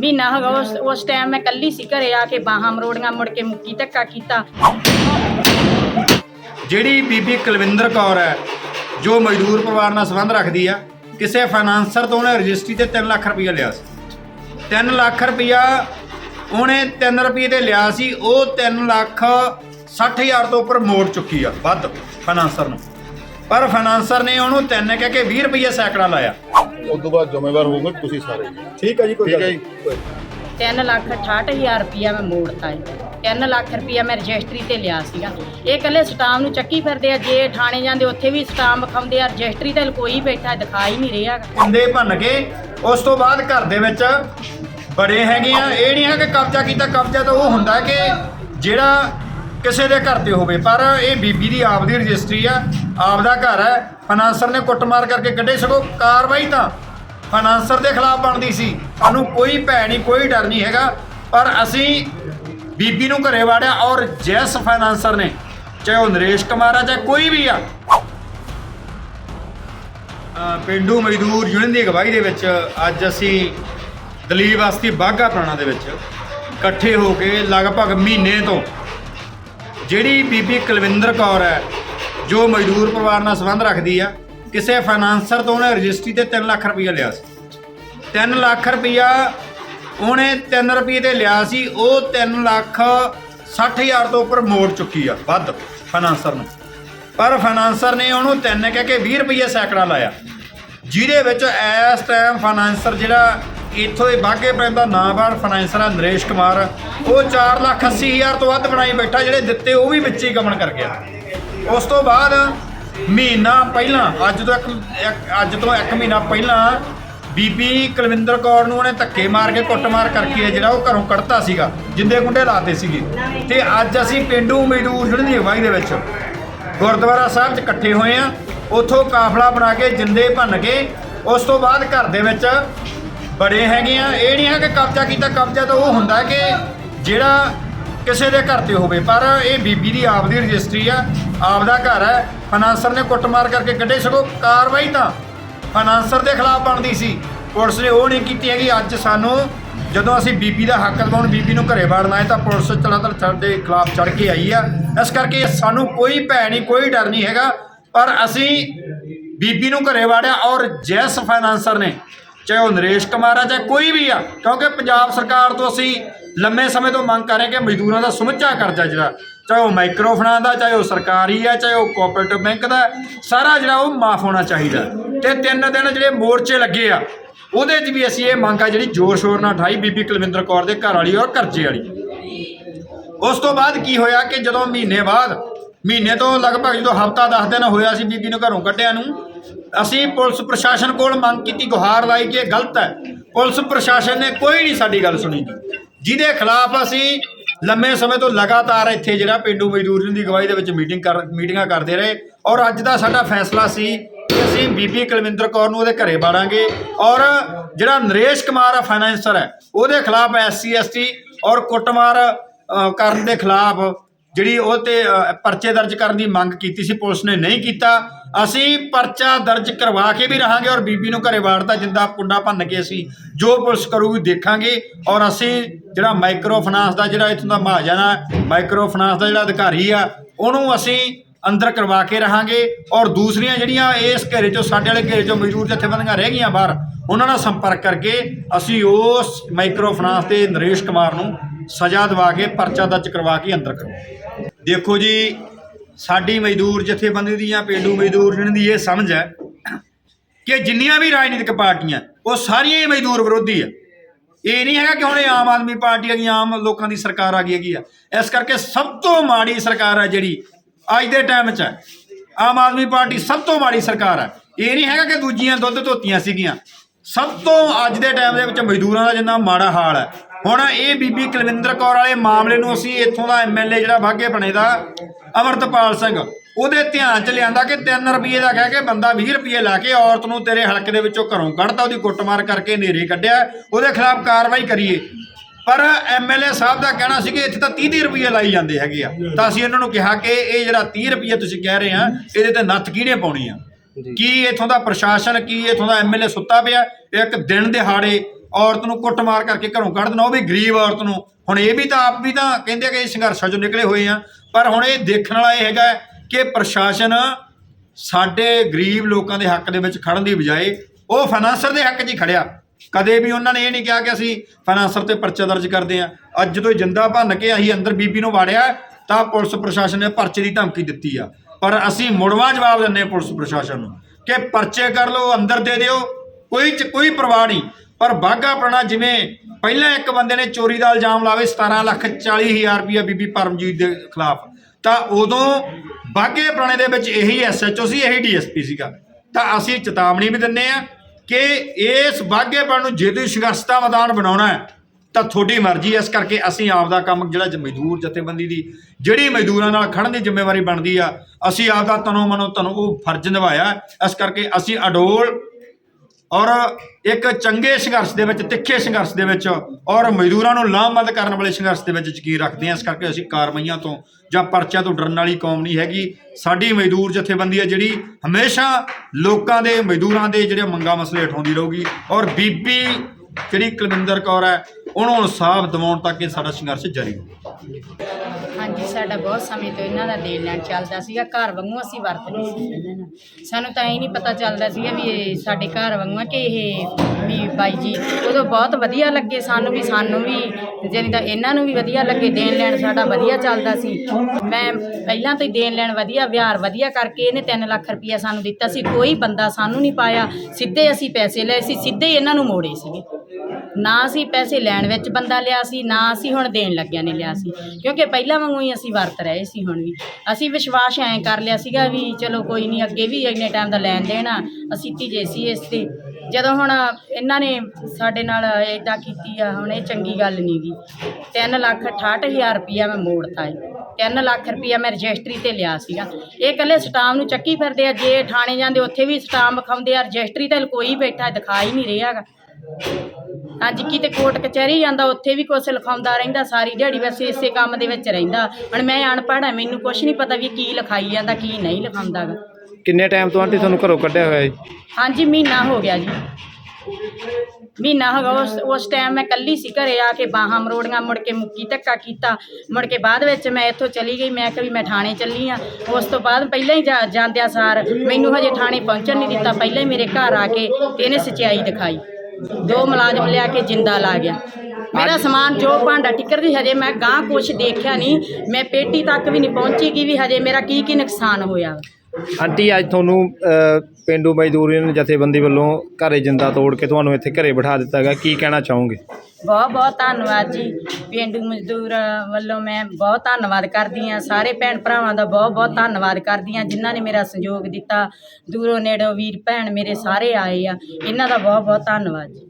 ਮਹੀਨਾ ਹੋ ਗਿਆ ਉਸ ਉਸ ਟਾਈਮ ਮੈਂ ਕੱਲੀ ਸੀ ਘਰੇ ਆ ਕੇ ਬਾਹਾਂ ਮਰੋੜੀਆਂ ਮੁੜ ਕੇ ਮੁੱਕੀ ਧੱਕਾ ਕੀਤਾ। ਜਿਹੜੀ ਬੀਬੀ ਕੁਲਵਿੰਦਰ ਕੌਰ ਹੈ, ਜੋ ਮਜ਼ਦੂਰ ਪਰਿਵਾਰ ਨਾਲ ਸੰਬੰਧ ਰੱਖਦੀ ਆ, ਕਿਸੇ ਫਾਈਨਾਂਸਰ ਤੋਂ ਉਹਨੇ ਰਜਿਸਟਰੀ ਤੇ 3 ਲੱਖ ਰੁਪਈਆ ਲਿਆ ਸੀ। 3 ਲੱਖ ਰੁਪਈਆ ਉਹਨੇ 3 ਰੁਪਏ ਤੇ ਲਿਆ ਸੀ, ਉਹ 3 ਲੱਖ 60000 ਤੋਂ ਉੱਪਰ ਮੋੜ ਚੁੱਕੀ ਆ, ਵੱਧ ਫਾਈਨਾਂਸਰ ਨੂੰ। ਪਰ ਫਾਈਨਾਂਸਰ ਨੇ ਉਹਨੂੰ 3 ਕਹਿ ਕੇ 20 ਰੁਪਈਆ ਸੈਕੜਾ ਲਾਇਆ। ਉਸ ਤੋਂ ਬਾਅਦ ਜ਼ਿੰਮੇਵਾਰ ਹੋਗੇ ਤੁਸੀਂ ਸਾਰੇ। ਠੀਕ ਹੈ ਜੀ ਠੀਕ ਹੈ ਜੀ। 3 ਲੱਖ 68000 ਰੁਪਇਆ ਮੈਂ ਮੋੜਤਾ ਹੈ 3 ਲੱਖ ਰੁਪਇਆ ਮੈਂ ਰਜਿਸਟਰੀ ਤੇ ਲਿਆ ਸੀਗਾ। ਇਹ ਇਕੱਲੇ ਸਟਾਮ ਨੂੰ ਚੱਕੀ ਫਿਰਦੇ ਆ ਜੇ ਥਾਣੇ ਜਾਂਦੇ ਉੱਥੇ ਵੀ ਸਟਾਮ ਵਿਖਾਉਂਦੇ ਆ ਰਜਿਸਟਰੀ ਤੇ ਕੋਈ ਬੈਠਾ ਦਿਖਾਈ ਨਹੀਂ ਰਿਹਾ। ਕੁੰਡੇ ਭੰਨ ਕੇ ਉਸ ਤੋਂ ਬਾਅਦ ਘਰ ਦੇ ਵਿੱਚ ਬੜੇ ਹੈਗੇ ਆ। ਇਹ ਨਹੀਂ ਹੈ ਕਿ ਕਬਜ਼ਾ ਕੀਤਾ ਕਬਜ਼ਾ ਤਾਂ ਉਹ ਹੁੰਦਾ ਕਿ ਜਿਹੜਾ ਕਿਸੇ ਦੇ ਘਰ ਤੇ ਹੋਵੇ ਪਰ ਇਹ ਬੀਬੀ ਦੀ ਆਪਦੀ ਰਜਿਸਟਰੀ ਆ। ਆਪਦਾ ਘਰ ਹੈ। ਫਾਈਨਾਂਸਰ ਨੇ ਕੁੱਟਮਾਰ ਕਰਕੇ ਕੱਢੇ ਸਗੋਂ ਕਾਰਵਾਈ ਤਾਂ ਫਾਈਨਾਂਸਰ ਦੇ ਖਿਲਾਫ ਬਣਦੀ ਸੀ। ਸਾਨੂੰ ਕੋਈ ਭੈ ਨਹੀਂ ਕੋਈ ਡਰ ਨਹੀਂ ਹੈਗਾ। ਪਰ ਅਸੀਂ ਬੀਬੀ ਨੂੰ ਘਰੇ ਵਾੜਿਆ ਔਰ ਜੈਸ ਫਾਈਨਾਂਸਰ ਨੇ ਚਾਹੇ ਉਹ ਨਰੇਸ਼ ਕੁਮਾਰ ਆ ਚਾਹੇ ਕੋਈ ਵੀ ਆ। ਅ, ਪਿੰਡੂ ਮਜ਼ਦੂਰ ਯੂਨੀਅਨ ਦੀ ਅਗਵਾਈ ਦੇ ਵਿੱਚ ਅੱਜ ਅਸੀਂ ਦਲੀਪ ਬਸਤੀ ਬਾਗਾ ਪ੍ਰਾਣਾ ਦੇ ਵਿੱਚ ਇਕੱਠੇ ਹੋ ਕੇ ਲਗਭਗ ਮਹੀਨੇ ਤੋਂ ਜਿਹੜੀ ਬੀਬੀ ਕੁਲਵਿੰਦਰ ਕੌਰ ਹੈ ਜੋ ਮਜ਼ਦੂਰ ਪਰਿਵਾਰ ਨਾਲ ਸੰਬੰਧ ਰੱਖਦੀ ਆ, ਕਿਸੇ ਫਾਈਨਾਂਸਰ ਤੋਂ ਉਹਨੇ ਰਜਿਸਟਰੀ ਤੇ 3 ਲੱਖ ਰੁਪਈਆ ਲਿਆ ਸੀ। 3 ਲੱਖ ਰੁਪਈਆ ਉਹਨੇ 3 ਰੁਪਏ ਤੇ ਲਿਆ ਸੀ, ਉਹ 3 ਲੱਖ 60000 ਤੋਂ ਉੱਪਰ ਮੋੜ ਚੁੱਕੀ ਆ, ਵੱਧ ਫਾਈਨਾਂਸਰ ਨੂੰ। ਪਰ ਫਾਈਨਾਂਸਰ ਨੇ ਉਹਨੂੰ 3 ਕਹਿ ਕੇ 20 ਰੁਪਏ ਸੈਕੜਾ ਲਾਇਆ। ਜਿਹਦੇ ਵਿੱਚ ਇਸ ਟਾਈਮ ਫਾਈਨਾਂਸਰ ਜਿਹੜਾ ਇੱਥੋਂ ਇਹ ਬਾਗੇ ਪਿੰਡ ਦਾ ਨਾਮਵਰ ਫਾਈਨਾਂਸਰ ਆ, ਨਰੇਸ਼ ਕੁਮਾਰ, ਉਹ 4 ਲੱਖ 80 ਹਜ਼ਾਰ ਤੋਂ ਵੱਧ ਬਣਾਈ ਬੈਠਾ, ਜਿਹੜੇ ਦਿੱਤੇ ਉਹ ਵੀ ਵਿੱਚ ਹੀ ਗਮਨ ਕਰ ਗਿਆ। ਉਸ ਤੋਂ ਬਾਅਦ ਮਹੀਨਾ ਪਹਿਲਾਂ, ਅੱਜ ਤੋਂ ਇੱਕ, ਇੱਕ- ਅੱਜ ਤੋਂ ਇੱਕ ਮਹੀਨਾ ਪਹਿਲਾਂ ਬੀਬੀ ਕੁਲਵਿੰਦਰ ਕੌਰ ਨੂੰ ਉਹਨੇ ਧੱਕੇ ਮਾਰ ਕੇ, ਕੁੱਟਮਾਰ ਕਰਕੇ ਜਿਹੜਾ ਉਹ ਘਰੋਂ ਕੱਢਤਾ ਸੀਗਾ, ਜਿੰਦੇ ਗੁੰਡੇ ਲਾਤੇ ਸੀਗੇ। ਤੇ ਅੱਜ ਅਸੀਂ ਪਿੰਡੂ ਮਜ਼ਦੂਰ ਜਿਹੜੇ ਦੀ ਅਗਵਾਈ ਦੇ ਵਿੱਚ, ਗੁਰਦੁਆਰਾ ਸਾਹਿਬ 'ਚ ਇਕੱਠੇ ਹੋਏ ਆ, ਉੱਥੋਂ ਕਾਫਲਾ ਬਣਾ ਕੇ ਜਿੰਦੇ ਭੰਨ ਕੇ, ਉਸ ਤੋਂ ਬਾਅਦ ਘਰ ਦੇ ਵਿੱਚ ਬੜੇ ਹੈਗੇ ਆ। ਇਹ ਨਹੀਂ ਹੈ ਕਿ ਕਬਜ਼ਾ ਕੀਤਾ, ਕਬਜ਼ਾ ਤਾਂ ਉਹ ਹੁੰਦਾ ਕਿ ਜਿਹੜਾ ਕਿਸੇ ਦੇ ਘਰ ਤੇ ਹੋਵੇ, ਪਰ ਇਹ ਬੀਬੀ ਦੀ ਆਪਦੀ ਰਜਿਸਟਰੀ ਆ ਆਪਦਾ ਘਰ ਹੈ। ਫਾਈਨਾਂਸਰ ਨੇ ਕੁੱਟਮਾਰ ਕਰਕੇ ਕੱਢੇ ਸਗੋਂ ਕਾਰਵਾਈ ਤਾਂ ਫਾਈਨਾਂਸਰ ਦੇ ਖਿਲਾਫ ਬਣਦੀ ਸੀ। ਪੁਲਿਸ ਨੇ ਉਹ ਨਹੀਂ ਕੀਤੀ ਹੈਗੀ, ਅੱਜ ਸਾਨੂੰ ਜਦੋਂ ਅਸੀਂ ਬੀਬੀ ਦਾ ਹੱਕ ਦਿਵਾਉਣ, ਬੀਬੀ ਨੂੰ ਘਰੇ ਵਾੜਨਾ ਹੈ ਤਾਂ ਪੁਲਿਸ ਚਲਾਤਰ ਦੇ ਖਿਲਾਫ ਚੜ ਕੇ ਆਈ ਆ। ਇਸ ਕਰਕੇ ਸਾਨੂੰ ਕੋਈ ਭੈ ਨਹੀਂ, ਕੋਈ ਡਰ ਨਹੀਂ ਹੈਗਾ। ਪਰ ਅਸੀਂ ਬੀਬੀ ਨੂੰ ਘਰੇ ਵਾੜਿਆ ਔਰ ਜੈਸ ਫਾਈਨਾਂਸਰ ਨੇ, ਚਾਹੇ ਉਹ ਨਰੇਸ਼ ਕੁਮਾਰ ਆ, ਚਾਹੇ ਕੋਈ ਵੀ ਆ, ਕਿਉਂਕਿ ਪੰਜਾਬ ਸਰਕਾਰ ਤੋਂ ਅਸੀਂ ਲੰਮੇ ਸਮੇਂ ਤੋਂ ਮੰਗ ਕਰ ਰਹੇ ਕਿ ਮਜ਼ਦੂਰਾਂ ਦਾ ਸਮੁੱਚਾ ਕਰਜ਼ਾ ਜਿਹੜਾ ਚਾਹੇ ਉਹ ਮਾਈਕਰੋ ਫਾਈਨਾਂਸ ਦਾ, ਚਾਹੇ ਉਹ ਸਰਕਾਰੀ ਹੈ ਚਾਹੇ ਉਹ ਕੋਆਪਰੇਟਿਵ ਬੈਂਕ ਦਾ, ਸਾਰਾ ਜਿਹੜਾ ਉਹ ਮਾਫ ਹੋਣਾ ਚਾਹੀਦਾ। ਤੇ ਤਿੰਨ ਦਿਨ ਜਿਹੜੇ ਮੋਰਚੇ ਲੱਗੇ ਆ, ਉਹਦੇ 'ਚ ਵੀ ਅਸੀਂ ਇਹ ਮੰਗ ਆ ਜਿਹੜੀ ਜ਼ੋਰ ਸ਼ੋਰ ਨਾਲ ਉਠਾਈ ਬੀਬੀ ਕੁਲਵਿੰਦਰ ਕੌਰ ਦੇ ਘਰ ਵਾਲੀ ਔਰ ਕਰਜ਼ੇ ਵਾਲੀ। ਉਸ ਤੋਂ ਬਾਅਦ ਕੀ ਹੋਇਆ ਕਿ ਜਦੋਂ ਮਹੀਨੇ ਬਾਅਦ, ਮਹੀਨੇ ਤੋਂ ਲਗਭਗ ਜਦੋਂ ਹਫਤਾ 10 ਦਿਨ ਹੋਇਆ ਸੀ ਬੀਬੀ ਨੂੰ ਘਰੋਂ ਕੱਢਿਆ ਨੂੰ, ਅਸੀਂ ਪੁਲਿਸ ਪ੍ਰਸ਼ਾਸਨ ਕੋਲ ਮੰਗ ਕੀਤੀ, ਗੁਹਾਰ ਲਾਈ ਕਿ ਇਹ ਗਲਤ ਹੈ। ਪੁਲਿਸ ਪ੍ਰਸ਼ਾਸਨ ਨੇ ਕੋਈ ਨਹੀਂ ਸਾਡੀ ਗੱਲ ਸੁਣੀ। ਜਿਹਦੇ ਖਿਲਾਫ ਅਸੀਂ ਲੰਮੇ ਸਮੇਂ ਤੋਂ ਲਗਾਤਾਰ ਇੱਥੇ ਜਿਹੜਾ ਪਿੰਡੂ ਮਜ਼ਦੂਰ ਯੂਨੀਅਨ ਦੀ ਅਗਵਾਈ ਦੇ ਵਿੱਚ ਮੀਟਿੰਗ ਕਰ, ਮੀਟਿੰਗਾਂ ਕਰਦੇ ਰਹੇ ਔਰ ਅੱਜ ਦਾ ਸਾਡਾ ਫੈਸਲਾ ਸੀ ਕਿ ਅਸੀਂ ਬੀਬੀ ਕੁਲਵਿੰਦਰ ਕੌਰ ਨੂੰ ਉਹਦੇ ਘਰੇ ਬਾੜਾਂਗੇ ਔਰ ਜਿਹੜਾ ਨਰੇਸ਼ ਕੁਮਾਰ ਆ ਫਾਈਨਾਂਸਰ ਹੈ, ਉਹਦੇ ਖਿਲਾਫ ਐਸਸੀ ਐਸਟੀ ਔਰ ਕੁੱਟਮਾਰ ਕਰਨ ਦੇ ਖਿਲਾਫ ਜਿਹੜੀ ਉਹ ਤੇ ਪਰਚੇ ਦਰਜ ਕਰਨ ਦੀ ਮੰਗ ਕੀਤੀ ਸੀ, ਪੁਲਿਸ ਨੇ ਨਹੀਂ ਕੀਤਾ। ਅਸੀਂ ਪਰਚਾ ਦਰਜ ਕਰਵਾ ਕੇ ਵੀ ਰਹਾਂਗੇ ਔਰ ਬੀਬੀ ਨੂੰ ਘਰੇ ਵਾੜਦਾ ਜਿੰਦਾ ਕੁੰਡਾ ਭੰਨ ਕੇ ਅਸੀਂ ਜੋ ਪੁਲਿਸ ਕਰੂਗੀ ਦੇਖਾਂਗੇ ਔਰ ਅਸੀਂ ਜਿਹੜਾ ਮਾਈਕਰੋ ਫਾਈਨਾਂਸ ਦਾ ਜਿਹੜਾ ਇੱਥੋਂ ਦਾ ਮਹਾਜਨ ਆ ਮਾਈਕਰੋ ਫਾਈਨਾਂਸ ਦਾ ਜਿਹੜਾ ਅਧਿਕਾਰੀ ਆ, ਉਹਨੂੰ ਅਸੀਂ ਅੰਦਰ ਕਰਵਾ ਕੇ ਰਹਾਂਗੇ ਔਰ ਦੂਸਰੀਆਂ ਜਿਹੜੀਆਂ ਇਸ ਘੇਰੇ ਚੋਂ, ਸਾਡੇ ਵਾਲੇ ਘੇਰੇ ਚੋਂ ਮਜ਼ਦੂਰ ਜਥੇਬੰਦੀਆਂ ਰਹਿ ਗਈਆਂ ਬਾਹਰ, ਉਹਨਾਂ ਨਾਲ ਸੰਪਰਕ ਕਰਕੇ ਅਸੀਂ ਉਸ ਮਾਈਕਰੋ ਫਾਈਨਾਂਸ ਤੇ ਨਰੇਸ਼ ਕੁਮਾਰ ਨੂੰ ਸਜ਼ਾ ਦਿਵਾ ਕੇ ਪਰਚਾ ਦਰਜ ਕਰਵਾ ਕੇ ਅੰਦਰ ਕਰੋ ਦੇਖੋ ਜੀ ਸਾਡੀ ਮਜ਼ਦੂਰ ਜਥੇਬੰਦੀ ਦੀਆਂ, ਪੇਂਡੂ ਮਜ਼ਦੂਰ ਯੂਨੀਅਨ ਦੀ ਇਹ ਸਮਝ ਹੈ ਕਿ ਜਿੰਨੀਆਂ ਵੀ ਰਾਜਨੀਤਿਕ ਪਾਰਟੀਆਂ, ਉਹ ਸਾਰੀਆਂ ਹੀ ਮਜ਼ਦੂਰ ਵਿਰੋਧੀ ਆ। ਇਹ ਨਹੀਂ ਹੈਗਾ ਕਿ ਹੁਣ ਇਹ ਆਮ ਆਦਮੀ ਪਾਰਟੀ ਆ ਗਈ ਆਮ ਲੋਕਾਂ ਦੀ ਸਰਕਾਰ ਆ ਗਈ ਹੈਗੀ ਆ। ਇਸ ਕਰਕੇ ਸਭ ਤੋਂ ਮਾੜੀ ਸਰਕਾਰ ਆ ਜਿਹੜੀ ਅੱਜ ਦੇ ਟਾਈਮ 'ਚ ਹੈ ਆਮ ਆਦਮੀ ਪਾਰਟੀ ਸਭ ਤੋਂ ਮਾੜੀ ਸਰਕਾਰ ਹੈ ਇਹ ਨਹੀਂ ਹੈਗਾ ਕਿ ਦੂਜੀਆਂ ਦੁੱਧ ਧੋਤੀਆਂ ਸੀਗੀਆਂ। ਸਭ ਤੋਂ ਅੱਜ ਦੇ ਟਾਈਮ ਦੇ ਵਿੱਚ ਮਜ਼ਦੂਰਾਂ ਦਾ ਜਿੰਨਾ ਮਾੜਾ ਹਾਲ ਹੈ ਹੁਣ ਇਹ ਬੀਬੀ ਕੁਲਵਿੰਦਰ ਕੌਰ ਵਾਲੇ ਮਾਮਲੇ ਨੂੰ ਅਸੀਂ ਇੱਥੋਂ ਦਾ ਐਮਐਲਏ ਜਿਹੜਾ ਬਾਗੇ ਬਣੇ ਦਾ ਅਮਰਤਪਾਲ ਸਿੰਘ ਉਹਦੇ ਧਿਆਨ ਚ ਲਿਆਂਦਾ ਕਿ 3 ਰੁਪਏ ਦਾ ਕਹਿ ਕੇ ਬੰਦਾ 20 ਰੁਪਏ ਲਾ ਕੇ ਔਰਤ ਨੂੰ ਤੇਰੇ ਹਲਕੇ ਦੇ ਵਿੱਚੋਂ ਘਰੋਂ ਕੱਢਤਾ ਉਹਦੀ ਕੁੱਟਮਾਰ ਕਰਕੇ ਨੇਰੇ ਕੱਢਿਆ ਉਹਦੇ ਖਿਲਾਫ ਕਾਰਵਾਈ ਕਰੀਏ। ਪਰ ਐਮਐਲਏ ਸਾਹਿਬ ਦਾ ਕਹਿਣਾ ਸੀ ਕਿ ਇੱਥੇ ਤਾਂ 30 ਰੁਪਏ ਲਾਈ ਜਾਂਦੇ ਹੈਗੇ ਆ। ਤਾਂ ਅਸੀਂ ਇਹਨਾਂ ਨੂੰ ਕਿਹਾ ਕਿ ਇਹ ਜਿਹੜਾ 30 ਰੁਪਏ ਤੁਸੀਂ ਕਹਿ ਰਹੇ ਆ ਇਹਦੇ ਤੇ ਨੱਥ ਕਿਹਨੇ ਪਾਉਣੀ ਆ। ਕੀ ਇਥੋਂ ਦਾ ਪ੍ਰਸ਼ਾਸਨ ਕੀ ਇਥੋਂ ਦਾ ਐਮਐਲਏ ਸੁੱਤਾ ਪਿਆ? ਇੱਕ ਦਿਨ ਦਿਹਾੜੇ ਔਰਤ ਨੂੰ ਕੁੱਟਮਾਰ ਕਰਕੇ ਘਰੋਂ ਕੱਢ ਦੇਣਾ ਉਹ ਵੀ ਗਰੀਬ ਔਰਤ ਨੂੰ। ਹੁਣ ਇਹ ਵੀ ਤਾਂ ਆਪ ਵੀ ਤਾਂ ਕਹਿੰਦੇ ਆ ਕਿ ਇਹ ਸੰਘਰਸ਼ਾਂ ਚੋਂ ਨਿਕਲੇ ਹੋਏ ਆ। ਪਰ ਹੁਣ ਇਹ ਦੇਖਣ ਵਾਲਾ ਇਹ ਹੈਗਾ ਕਿ ਪ੍ਰਸ਼ਾਸਨ ਸਾਡੇ ਗਰੀਬ ਲੋਕਾਂ ਦੇ ਹੱਕ ਦੇ ਵਿੱਚ ਖੜਨ ਦੀ ਬਜਾਏ ਉਹ ਫਾਈਨਾਂਸਰ ਦੇ ਹੱਕ 'ਚ ਹੀ ਖੜਿਆ। ਕਦੇ ਵੀ ਉਹਨਾਂ ਨੇ ਇਹ ਨਹੀਂ ਕਿਹਾ ਕਿ ਅਸੀਂ ਫਾਈਨਾਂਸਰ ਤੇ ਪਰਚਾ ਦਰਜ ਕਰਦੇ ਆ। ਅੱਜ ਜਦੋਂ ਜਿੰਦਾ ਭੰਨ ਕੇ ਅਸੀਂ ਅੰਦਰ ਬੀਬੀ ਨੂੰ ਵਾੜਿਆ, ਤਾਂ ਪੁਲਿਸ ਪ੍ਰਸ਼ਾਸਨ ਨੇ ਪਰਚੇ ਦੀ ਧਮਕੀ ਦਿੱਤੀ ਆ। ਪਰ ਅਸੀਂ ਮੁੜਵਾ ਜਵਾਬ ਦਿੰਨੇ ਪੁਲਿਸ ਪ੍ਰਸ਼ਾਸਨ ਨੂੰ ਕਿ ਪਰਚੇ ਕਰ ਲਓ, ਅੰਦਰ ਦੇ ਦਿਓ, ਕੋਈ ਕੋਈ ਪਰਵਾਹ ਨਹੀਂ। ਪਰ ਬਾਗਾ ਪ੍ਰਣਾ ਜਿਵੇਂ ਪਹਿਲਾਂ ਇੱਕ ਬੰਦੇ ਨੇ ਚੋਰੀ ਦਾ ਇਲਜ਼ਾਮ ਲਾਵੇ 17 ਲੱਖ 40 ਹਜ਼ਾਰ ਰੁਪਇਆ ਬੀਬੀ ਪਰਮਜੀਤ ਦੇ ਖਿਲਾਫ, ਤਾਂ ਉਦੋਂ ਬਾਗੇ ਪ੍ਰਾਣੇ ਦੇ ਵਿੱਚ ਇਹੀ ਐਸਐਚਓ ਸੀ, ਇਹੀ ਡੀਐਸਪੀ ਸੀਗਾ। ਤਾਂ ਅਸੀਂ ਚੇਤਾਵਨੀ ਵੀ ਦਿੰਨੇ ਆ ਕਿ ਇਸ ਬਾਗੇ ਪੁਰਾਣ ਨੂੰ ਜੇ ਤੁਸੀਂ ਸੰਘਰਸ਼ ਦਾ ਮੈਦਾਨ ਬਣਾਉਣਾ ਹੈ, ਤਾਂ ਤੁਹਾਡੀ ਮਰਜ਼ੀ ਇਸ ਕਰਕੇ ਅਸੀਂ ਆਪ ਦਾ ਕੰਮ ਜਿਹੜਾ ਮਜ਼ਦੂਰ ਜਥੇਬੰਦੀ ਦੀ, ਜਿਹੜੀ ਮਜ਼ਦੂਰਾਂ ਨਾਲ ਖੜਨ ਦੀ ਜ਼ਿੰਮੇਵਾਰੀ ਬਣਦੀ ਆ, ਅਸੀਂ ਆਪ ਦਾ ਤਨੋ ਮਨੋ ਤਨੋ, ਉਹ ਫਰਜ਼ ਨਿਭਾਇਆ। ਇਸ ਕਰਕੇ ਅਸੀਂ ਅਡੋਲ ਔਰ ਇੱਕ ਚੰਗੇ ਸੰਘਰਸ਼ ਦੇ ਵਿੱਚ, ਤਿੱਖੇ ਸੰਘਰਸ਼ ਦੇ ਵਿੱਚ ਔਰ ਮਜ਼ਦੂਰਾਂ ਨੂੰ ਲਾਮਬੰਦ ਕਰਨ ਵਾਲੇ ਸੰਘਰਸ਼ ਦੇ ਵਿੱਚ ਯਕੀਨ ਰੱਖਦੇ ਹਾਂ। ਇਸ ਕਰਕੇ ਅਸੀਂ ਕਾਰਵਾਈਆਂ ਤੋਂ ਜਾਂ ਪਰਚਿਆਂ ਤੋਂ ਡਰਨ ਵਾਲੀ ਕੌਮ ਨਹੀਂ ਹੈਗੀ। ਸਾਡੀ ਮਜ਼ਦੂਰ ਜਥੇਬੰਦੀ ਹੈ ਜਿਹੜੀ ਹਮੇਸ਼ਾ ਲੋਕਾਂ ਦੇ, ਮਜ਼ਦੂਰਾਂ ਦੇ ਜਿਹੜੇ ਮੰਗਾਂ ਮਸਲੇ ਉਠਾਉਂਦੀ ਰਹੂਗੀ। ਔਰ ਬੀਬੀ ਜਿਹੜੀ ਕੁਲਵਿੰਦਰ ਕੌਰ ਹੈ ਉਹਨੂੰ ਇਨਸਾਫ ਦਿਵਾਉਣ ਤੱਕ ਇਹ ਸਾਡਾ ਸੰਘਰਸ਼ ਜਾਰੀ ਰਹੂ ਹਾਂਜੀ, ਸਾਡਾ ਬਹੁਤ ਸਮੇਂ ਤੋਂ ਇਹਨਾਂ ਦਾ ਦੇਣ ਲੈਣ ਚੱਲਦਾ ਸੀਗਾ, ਘਰ ਵਾਂਗੂ ਅਸੀਂ ਵਰਤਦੇ ਸੀ ਇਹਨਾਂ ਨਾਲ। ਸਾਨੂੰ ਤਾਂ ਇਹ ਨਹੀਂ ਪਤਾ ਚੱਲਦਾ ਸੀਗਾ ਵੀ ਇਹ ਸਾਡੇ ਘਰ ਵਾਂਗੂ ਆ ਕਿ ਇਹ ਵੀ ਬਾਈ ਜੀ, ਉਦੋਂ ਬਹੁਤ ਵਧੀਆ ਲੱਗੇ ਸਾਨੂੰ ਵੀ ਸਾਨੂੰ ਵੀ, ਜਾਣੀ ਤਾਂ ਇਹਨਾਂ ਨੂੰ ਵੀ ਵਧੀਆ ਲੱਗੇ, ਦੇਣ ਲੈਣ ਸਾਡਾ ਵਧੀਆ ਚੱਲਦਾ ਸੀ। ਮੈਂ ਪਹਿਲਾਂ ਤੋਂ ਹੀ ਦੇਣ ਲੈਣ ਵਧੀਆ, ਵਿਹਾਰ ਵਧੀਆ ਕਰਕੇ ਇਹਨੇ 3 ਲੱਖ ਰੁਪਇਆ ਸਾਨੂੰ ਦਿੱਤਾ ਸੀ, ਕੋਈ ਬੰਦਾ ਸਾਨੂੰ ਨਹੀਂ ਪਾਇਆ, ਸਿੱਧੇ ਅਸੀਂ ਪੈਸੇ ਲਏ ਸੀ, ਸਿੱਧੇ ਇਹਨਾਂ ਨੂੰ ਮੋੜੇ ਸੀਗੇ। ਨਾ ਅਸੀਂ ਪੈਸੇ ਲੈਣ ਵਿੱਚ ਬੰਦਾ ਲਿਆ ਸੀ, ਨਾ ਅਸੀਂ ਹੁਣ ਦੇਣ ਲੱਗਿਆਂ ਨੇ ਲਿਆ ਸੀ। ਕਿਉਂਕਿ ਪਹਿਲਾਂ ਵਾਂਗੂ ਹੀ ਅਸੀਂ ਵਰਤ ਰਹੇ ਸੀ ਹੁਣ ਵੀ। ਅਸੀਂ ਵਿਸ਼ਵਾਸ ਐਂ ਕਰ ਲਿਆ ਸੀਗਾ ਵੀ ਚਲੋ ਕੋਈ ਨਹੀਂ, ਅੱਗੇ ਵੀ ਇੰਨੇ ਟਾਈਮ ਦਾ ਲੈਣ ਦੇਣਾ ਅਸੀਂ ਧੀਜੇ ਸੀ ਇਸ ਤੇ। ਜਦੋਂ ਹੁਣ ਇਹਨਾਂ ਨੇ ਸਾਡੇ ਨਾਲ ਇਦਾਂ ਕੀਤੀ ਆ, ਹੁਣ ਇਹ ਚੰਗੀ ਗੱਲ ਨਹੀਂ ਗੀ। 3 ਲੱਖ 68 ਹਜ਼ਾਰ ਰੁਪਈਆ ਮੈਂ ਮੋੜਤਾ ਏ। 3 ਲੱਖ ਰੁਪਈਆ ਮੈਂ ਰਜਿਸਟਰੀ ਤੇ ਲਿਆ ਸੀਗਾ। ਇਹ ਇਕੱਲੇ ਸਟਾਮ ਨੂੰ ਚੱਕੀ ਫਿਰਦੇ ਆ, ਜੇ ਥਾਣੇ ਜਾਂਦੇ ਉੱਥੇ ਵੀ ਸਟਾਮ ਵਿਖਾਉਂਦੇ ਆ, ਰਜਿਸਟਰੀ ਤੇ ਕੋਈ ਬੈਠਾ ਦਿਖਾ ਹੀ ਨਹੀਂ ਰਿਹਾਗਾ ਅੱਜ ਕਿਤੇ ਕੋਰਟ ਕਚਹਿਰੀ ਜਾਂਦਾ ਉੱਥੇ ਵੀ ਕੁਛ ਲਿਖਾਉਂਦਾ ਰਹਿੰਦਾ ਸਾਰੀ ਦਿਹਾੜੀ ਬਸ ਇਸੇ ਕੰਮ ਦੇ ਵਿੱਚ ਰਹਿੰਦਾ। ਹੁਣ ਮੈਂ ਅਨਪੜ੍ਹ ਆ ਮੈਨੂੰ ਕੁਛ ਨਹੀਂ ਪਤਾ ਵੀ ਕੀ ਲਿਖਾਈ ਜਾਂਦਾ ਕੀ ਨਹੀਂ ਲਿਖਾਉਂਦਾ ਗਾ। ਕਿੰਨੇ ਟਾਈਮ ਤੋਂ ਆਂਟੀ ਤੁਹਾਨੂੰ ਘਰੋਂ ਕੱਢਿਆ ਹੋਇਆ ਜੀ? ਹਾਂਜੀ ਮਹੀਨਾ ਹੋ ਗਿਆ ਜੀ। ਮਹੀਨਾ ਹੋ ਗਿਆ ਉਸ ਉਸ ਟਾਈਮ ਮੈਂ ਕੱਲੀ ਸੀ ਘਰੇ ਆ ਕੇ ਬਾਹਾਂ ਮਰੋੜੀਆਂ ਮੁੜ ਕੇ ਮੁੱਕੀ ਧੱਕਾ ਕੀਤਾ। ਮੁੜ ਕੇ ਬਾਅਦ ਵਿੱਚ ਮੈਂ ਇੱਥੋਂ ਚਲੀ ਗਈ ਮੈਂ ਕਿਹਾ ਵੀ ਮੈਂ ਥਾਣੇ ਚੱਲੀ ਆ। ਉਸ ਤੋਂ ਬਾਅਦ ਪਹਿਲਾਂ ਹੀ ਜਾ- ਜਾਂਦਿਆਂ ਸਾਰ ਮੈਨੂੰ ਹਜੇ ਥਾਣੇ ਪਹੁੰਚਣ ਨਹੀਂ ਦਿੱਤਾ ਪਹਿਲਾਂ ਹੀ ਮੇਰੇ ਘਰ ਆ ਕੇ ਤੇ ਇਹਨੇ ਸਚਾਈ ਦਿਖਾਈ। ਦੋ ਮੁਲਾਜ਼ਮ ਲਿਆ ਕੇ ਜਿੰਦਾ ਲਾ ਗਿਆ। ਮੇਰਾ ਸਮਾਨ ਜੋ ਭਾਂਡਾ ਟਿੱਕਰ ਦੀ ਹਜੇ ਮੈਂ ਗਾਂ ਕੁਛ ਦੇਖਿਆ ਨਹੀਂ ਮੈਂ ਪੇਟੀ ਤੱਕ ਵੀ ਨਹੀਂ ਪਹੁੰਚੀ ਕਿ ਵੀ ਹਜੇ ਮੇਰਾ ਕੀ ਕੀ ਨੁਕਸਾਨ ਹੋਇਆ। ਆਂਟੀ ਅੱਜ ਤੁਹਾਨੂੰ ਅ, ਪਿੰਡੂ ਮਜ਼ਦੂਰ ਯੂਨੀਅਨ ਜਥੇਬੰਦੀ ਵੱਲੋਂ ਘਰੇ ਜਿੰਦਾ ਤੋੜ ਕੇ ਤੁਹਾਨੂੰ ਇੱਥੇ ਘਰੇ ਬਿਠਾ ਦਿੱਤਾ ਗਿਆ। ਕੀ ਕਹਿਣਾ ਚਾਹੋਗੇ? ਬਹੁਤ ਬਹੁਤ ਧੰਨਵਾਦ ਜੀ। ਪੇਂਡੂ ਮਜ਼ਦੂਰ ਵੱਲੋਂ ਮੈਂ ਬਹੁਤ ਧੰਨਵਾਦ ਕਰਦੀ ਹਾਂ। ਸਾਰੇ ਭੈਣ ਭਰਾਵਾਂ ਦਾ ਬਹੁਤ ਬਹੁਤ ਧੰਨਵਾਦ ਕਰਦੀ ਹਾਂ ਜਿਨ੍ਹਾਂ ਨੇ ਮੇਰਾ ਸਹਿਯੋਗ ਦਿੱਤਾ। ਦੂਰੋਂ ਨੇੜੋਂ ਵੀਰ ਭੈਣ ਮੇਰੇ ਸਾਰੇ ਆਏ ਆ। ਇਹਨਾਂ ਦਾ ਬਹੁਤ ਬਹੁਤ ਧੰਨਵਾਦ ਜੀ।